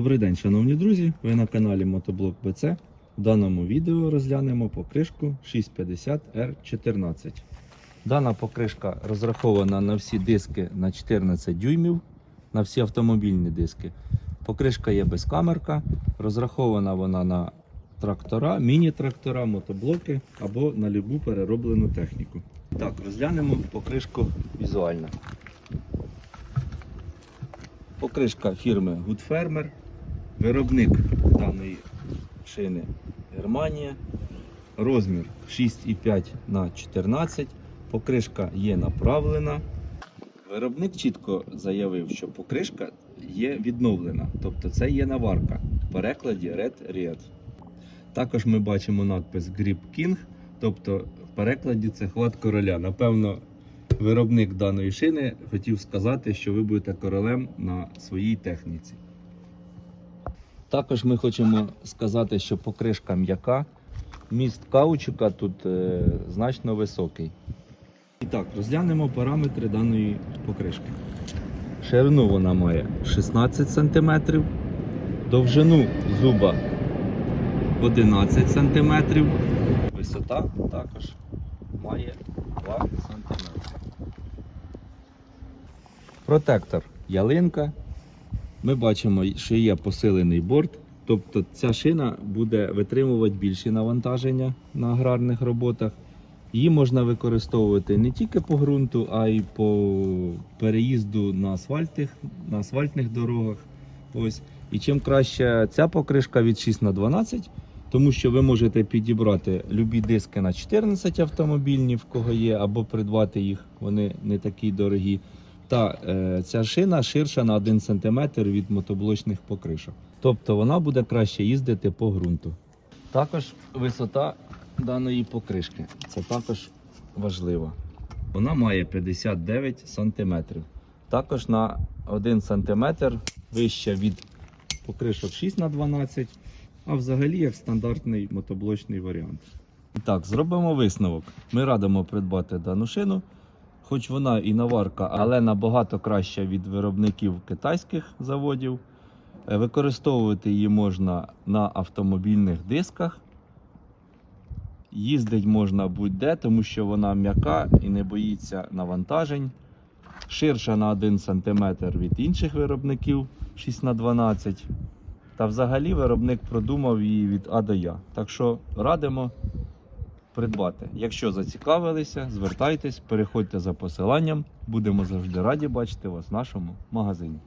Добрий день, шановні друзі! Ви на каналі Мотоблок БЦ. В даному відео розглянемо покришку 650R14. Дана покришка розрахована на всі диски на 14 дюймів, на всі автомобільні диски. Покришка є безкамерка, розрахована вона на трактора, міні-трактора, мотоблоки або на любу перероблену техніку. Так, розглянемо покришку візуально. Покришка фірми Good Farmer. Виробник даної шини Германія. Розмір 6,5 на 14. Покришка є направлена. Виробник чітко заявив, що покришка є відновлена, тобто це є наварка. В перекладі Red Red. Також ми бачимо надпис Grip King, тобто в перекладі це хват короля. Напевно, виробник даної шини хотів сказати, що ви будете королем на своїй техніці. Також ми хочемо сказати, що покришка м'яка, міст каучука тут е, значно високий. І так, розглянемо параметри даної покришки. Ширину вона має 16 см, довжину зуба 11 см, висота також має 2 см. Протектор ялинка. Ми бачимо, що є посилений борт, тобто ця шина буде витримувати більші навантаження на аграрних роботах. Її можна використовувати не тільки по ґрунту, а й по переїзду на асфальтних, на асфальтних дорогах. Ось. І чим краще ця покришка від 6 на 12, тому що ви можете підібрати любі диски на 14 автомобільні, в кого є, або придбати їх, вони не такі дорогі. Та е, ця шина ширша на 1 см від мотоблочних покришок. Тобто вона буде краще їздити по ґрунту. Також висота даної покришки. Це також важливо. Вона має 59 см. Також на 1 см вища від покришок 6 на 12 а взагалі як стандартний мотоблочний варіант. І так, зробимо висновок. Ми радимо придбати дану шину. Хоч вона і наварка, але набагато краща від виробників китайських заводів. Е, Використовувати її можна на автомобільних дисках. Їздить можна будь-де, тому що вона м'яка і не боїться навантажень. Ширша на 1 см від інших виробників 6х12. Та взагалі виробник продумав її від А до Я. Так що радимо придбати. Якщо зацікавилися, звертайтесь, переходьте за посиланням. Будемо завжди раді бачити вас в нашому магазині.